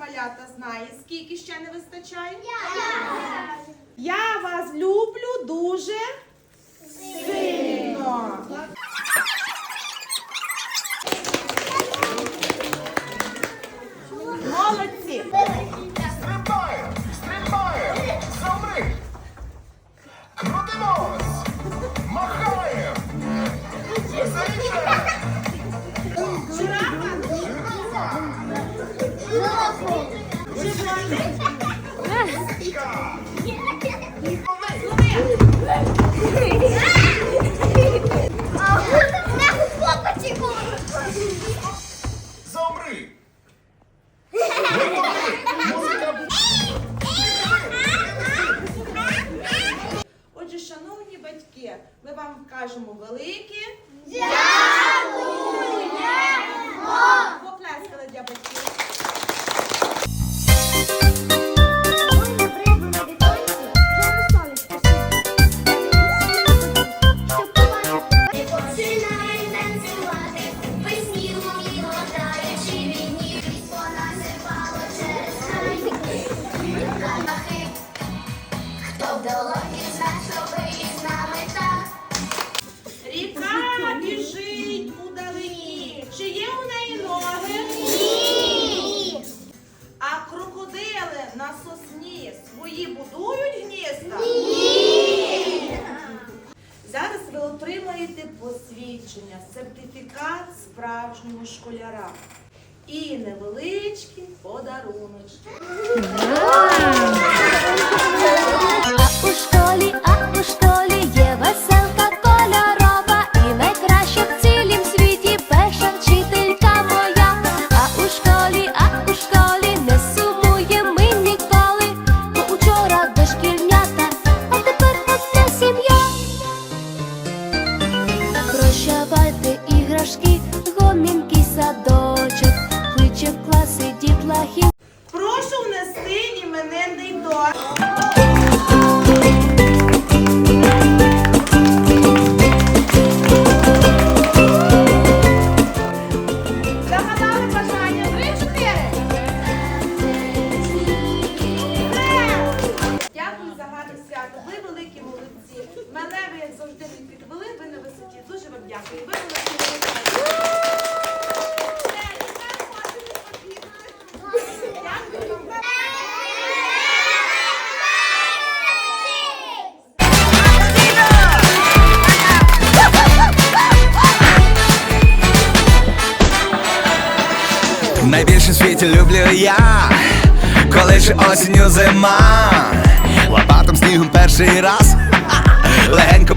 малята знає, скільки ще не вистачає? Я вас люблю дуже сильно. Замри. Отже, шановні батьки, ми вам кажемо велике. Поплескали для батьків. Біжить у далині. Чи є у неї ноги? Ні! А крокодили на сосні свої будують гнізда? Ні! Зараз ви отримаєте посвідчення, сертифікат справжнього школяра і невеличкі подаруночки. Завжди не підвели, ви на висоті. Дуже вам дякую. Ви. Найбільше в світі люблю я, коли ще осінню зима, лопатом снігом перший раз, легенько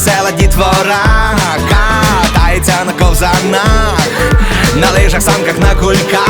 весела дітвора. Катається на ковзанах, на лижах, санках, на кульках,